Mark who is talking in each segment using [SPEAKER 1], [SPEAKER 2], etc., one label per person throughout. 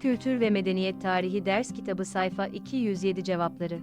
[SPEAKER 1] Kültür ve Medeniyet Tarihi Ders Kitabı Sayfa 207 Cevapları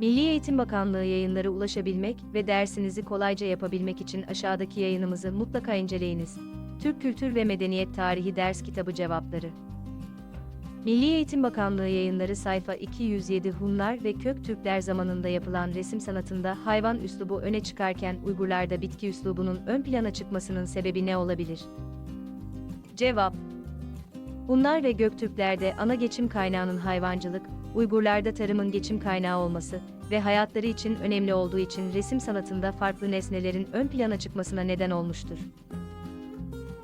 [SPEAKER 1] Milli Eğitim Bakanlığı yayınları ulaşabilmek ve dersinizi kolayca yapabilmek için aşağıdaki yayınımızı mutlaka inceleyiniz. Türk Kültür ve Medeniyet Tarihi Ders Kitabı Cevapları Milli Eğitim Bakanlığı yayınları sayfa 207 Hunlar ve Köktürkler zamanında yapılan resim sanatında hayvan üslubu öne çıkarken Uygurlarda bitki üslubunun ön plana çıkmasının sebebi ne olabilir? Cevap Hunlar ve Göktürklerde ana geçim kaynağının hayvancılık, Uygurlarda tarımın geçim kaynağı olması ve hayatları için önemli olduğu için resim sanatında farklı nesnelerin ön plana çıkmasına neden olmuştur.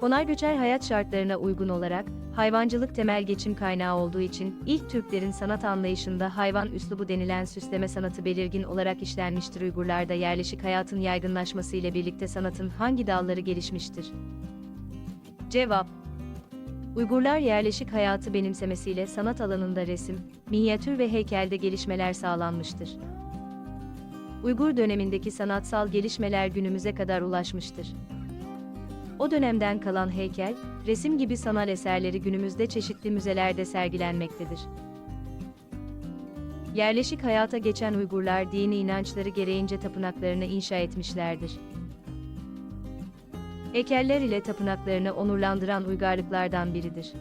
[SPEAKER 1] Konar göçer hayat şartlarına uygun olarak, hayvancılık temel geçim kaynağı olduğu için ilk Türklerin sanat anlayışında hayvan üslubu denilen süsleme sanatı belirgin olarak işlenmiştir. Uygurlarda yerleşik hayatın yaygınlaşması ile birlikte sanatın hangi dalları gelişmiştir? Cevap Uygurlar yerleşik hayatı benimsemesiyle sanat alanında resim, minyatür ve heykelde gelişmeler sağlanmıştır. Uygur dönemindeki sanatsal gelişmeler günümüze kadar ulaşmıştır. O dönemden kalan heykel, resim gibi sanal eserleri günümüzde çeşitli müzelerde sergilenmektedir. Yerleşik hayata geçen Uygurlar dini inançları gereğince tapınaklarını inşa etmişlerdir. Heykeller ile tapınaklarını onurlandıran uygarlıklardan biridir.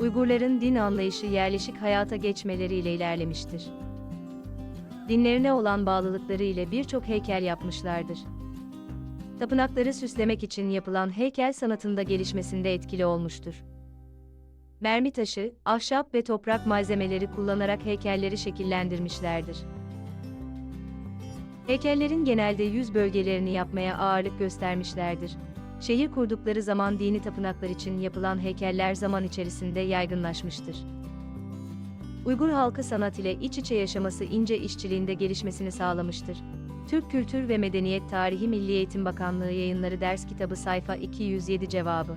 [SPEAKER 1] Uygurların din anlayışı yerleşik hayata geçmeleriyle ilerlemiştir. Dinlerine olan bağlılıkları ile birçok heykel yapmışlardır. Tapınakları süslemek için yapılan heykel sanatında gelişmesinde etkili olmuştur. Mermi taşı, ahşap ve toprak malzemeleri kullanarak heykelleri şekillendirmişlerdir. Heykellerin genelde yüz bölgelerini yapmaya ağırlık göstermişlerdir. Şehir kurdukları zaman dini tapınaklar için yapılan heykeller zaman içerisinde yaygınlaşmıştır. Uygur halkı sanat ile iç içe yaşaması ince işçiliğinde gelişmesini sağlamıştır. Türk Kültür ve Medeniyet Tarihi Milli Eğitim Bakanlığı Yayınları Ders Kitabı Sayfa 207 Cevabı